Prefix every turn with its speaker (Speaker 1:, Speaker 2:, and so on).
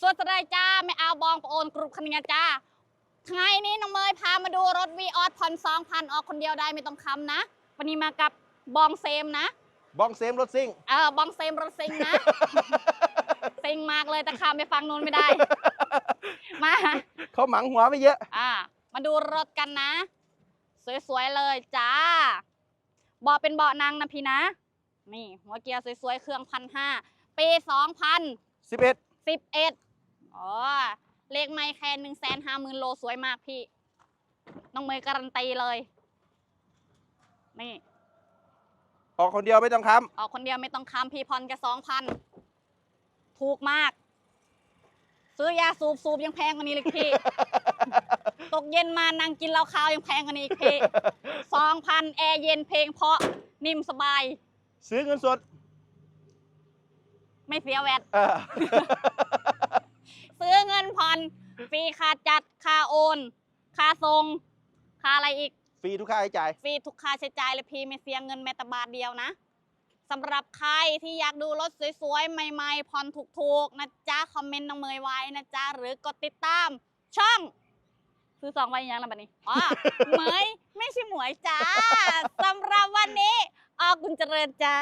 Speaker 1: สวัสดีจ้าไม่เอาบองปะโอนกรุบคันเนียจ้าไงนี้น้องเมย์พามาดูรถวีออสผ่อนสองพันออกคนเดียวได้ไม่ต้องคำนะ วันนี้มากับบองเซมนะ
Speaker 2: บองเซมรถซิ่ง
Speaker 1: เออบองเซมรถซิงนะซิงมากเลยแต่คำไปฟังนู้นไม่ได้ มา
Speaker 2: เขาหมังหัวไม่เยอะ
Speaker 1: อ่ามาดูรถกันนะ สวยๆเลยจ้าเบาะเป็นเบาะนางนะพี่นะ นี่ หัวเกียร์สวยๆเครื่องพันห้าปีสองพัน
Speaker 2: 11
Speaker 1: สิบเอ็ดอ๋อ เลขไม่แค่หนึ่งแสนห้าหมื่นโลสวยมากพี่ น้องเมย์การันตีเลย นี่
Speaker 2: ออกคนเดียวไม่ต้องค้
Speaker 1: ออกคนเดียวไม่ต้องค้ำพี่พรแค่สองพัน ถูกมาก ซื้อยาสูบสูบยังแพงกว่านี้เลยพี่ ตกเย็นมานั่งกินเหล้าขาวยังแพงกว่านี้อีกพี่สองพันแอร์เย็นเพลงเพราะนิ่มสบายำ
Speaker 2: ซื้อเงินสด
Speaker 1: ไม่เสียแวด
Speaker 2: เออ
Speaker 1: ซื้อเงินผ่อนฟรีค่าจัดค่าโอนค่าส่งค่าอะไรอีก
Speaker 2: ฟรีทุกค่าใช้จ่าย
Speaker 1: ฟรีทุกค่าใช้จ่ายเลยพี่ไม่เสียเงินแม้แต่บาทเดียวนะสำหรับใครที่อยากดูรถสวยๆ ใหม่ๆผ่อนถูกๆ นะจ๊ะ คอมเมนต์น้องเมยไว้นะจ๊ะ หรือกดติดตาม ช่อง ซื้อสองไว้ยังแล้วบัดนี้อ๋อเหมยไม่ใช่หมวยจ้าสำหรับวันนี้ออกกุญเจริญจ้า